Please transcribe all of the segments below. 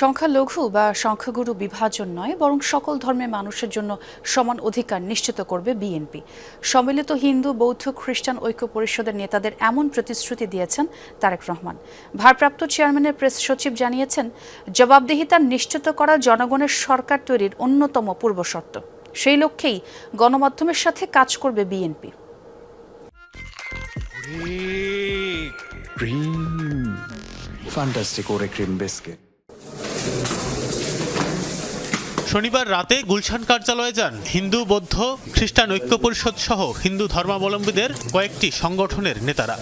সংখ্যালঘু বা সংখ্যাগুরু বিভাজন নয়, বরং সকল ধর্মের মানুষের জন্য সমান অধিকার নিশ্চিত করবে বিএনপি। সম্মিলিত হিন্দু, বৌদ্ধ, খ্রিস্টান ঐক্য পরিষদের নেতাদের এমন প্রতিশ্রুতি দিয়েছেন তারেক রহমান। ভারপ্রাপ্ত চেয়ারম্যানের প্রেস সচিব জানিয়েছেন, জবাবদিহিতা নিশ্চিত করা জনগণের সরকার তৈরির অন্যতম পূর্বশর্ত সেই লক্ষ্যেই গণমাধ্যমের সাথে কাজ করবে বিএনপি। ক্রিম। ফ্যান্টাস্টিক ওরে ক্রিম শনিবার রাতে গুলশান কার্যালয়ে যান হিন্দু, বৌদ্ধ, খ্রিস্টান ঐক্য পরিষদ সহ হিন্দু ধর্মাবলম্বীদের কয়েকটি সংগঠনের নেতারা।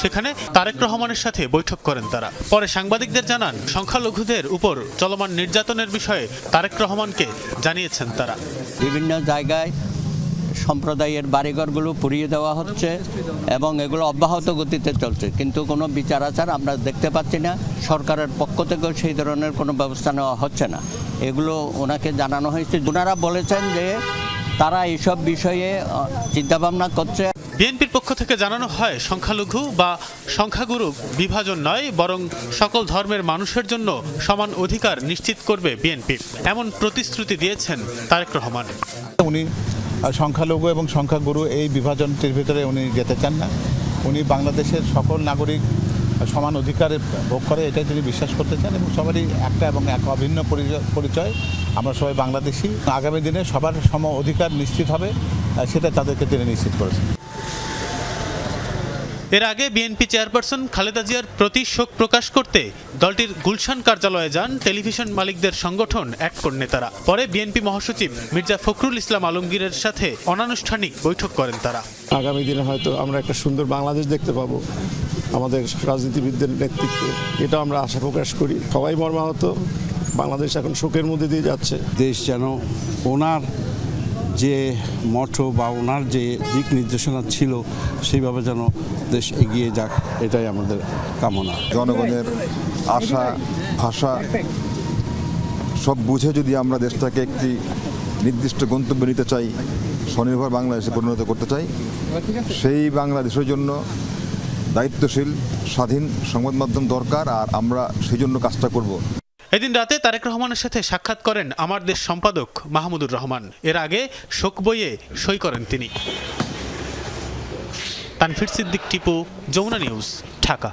সেখানে তারেক রহমানের সাথে বৈঠক করেন তারা। পরে সাংবাদিকদের জানান, সংখ্যালঘুদের উপর চলমান নির্যাতনের বিষয়ে তারেক রহমানকে জানিয়েছেন তারা। বিভিন্ন জায়গায় সম্প্রদায়ের বাড়িঘরগুলো পুড়িয়ে দেওয়া হচ্ছে এবং এগুলো অব্যাহত গতিতে চলছে। কিন্তু কোনো বিচার আচার আমরা দেখতে পাচ্ছি না। সরকারের পক্ষ থেকেও সেই ধরনের কোনো ব্যবস্থা নেওয়া হচ্ছে না। এগুলো ওনাকে জানানো হয়েছে। ওনারা বলেছেন যে তারা এইসব বিষয়ে চিন্তাভাবনা করছে। বিএনপির পক্ষ থেকে জানানো হয় সংখ্যালঘু বা সংখ্যাগুরু বিভাজন নয় বরং সকল ধর্মের মানুষের জন্য সমান অধিকার নিশ্চিত করবে বিএনপি। এমন প্রতিশ্রুতি দিয়েছেন তারেক রহমান। উনি সংখ্যালঘু এবং সংখ্যাগুরু এই বিভাজনটির ভিতরে উনি যেতে চান না। উনি বাংলাদেশের সকল নাগরিক সমান অধিকারে ভোগ করে এটাই তিনি বিশ্বাস করতে চান এবং সবারই একটা এবং এক অভিন্ন পরিচয়- আমরা সবাই বাংলাদেশি। আগামী দিনে সবার সম অধিকার নিশ্চিত হবে সেটা তাদেরকে তিনি নিশ্চিত করেছেন। এর আগে বিএনপি চেয়ারপারসন খালেদা জিয়ার প্রতি শোক প্রকাশ করতে দলটির গুলশান কার্যালয়ে যান টেলিভিশন মালিকদের সংগঠন এককর নেতারা পরে বিএনপি মহাসচিব মির্জা ফখরুল ইসলাম আলমগীরের সাথে অনানুষ্ঠানিক বৈঠক করেন তারা। আগামী দিনে হয়তো আমরা একটা সুন্দর বাংলাদেশ দেখতে পাবো আমাদের রাজনীতিবিদদের নেতৃত্বে। এটা আমরা আশা প্রকাশ করি। সবাই মর্মাহত। বাংলাদেশ এখন শোকের মধ্যে দিয়ে যাচ্ছে। দেশ যেন ওনার যে মঠো বা ওনার যে দিক নির্দেশনা ছিল, সেইভাবে যেন দেশ এগিয়ে যাক, এটাই আমাদের কামনা। জনগণের আশা, ভাষা, সব বুঝে যদি আমরা দেশটাকে একটি নির্দিষ্ট গন্তব্যে নিতে চাই, স্বনির্ভর বাংলাদেশে পরিণত করতে চাই, সেই বাংলাদেশের জন্য দায়িত্বশীল, স্বাধীন সংবাদ মাধ্যম দরকার, আর আমরা সেই জন্য কাজটা করব। এদিন রাতে তারেক রহমানের সাথে সাক্ষাৎ করেন আমার দেশ সম্পাদক মাহমুদুর রহমান। এর আগে শোক বইয়ে সই করেন তিনি। তানফির সিদ্দিক, টিপু, যমুনা নিউজ, ঢাকা।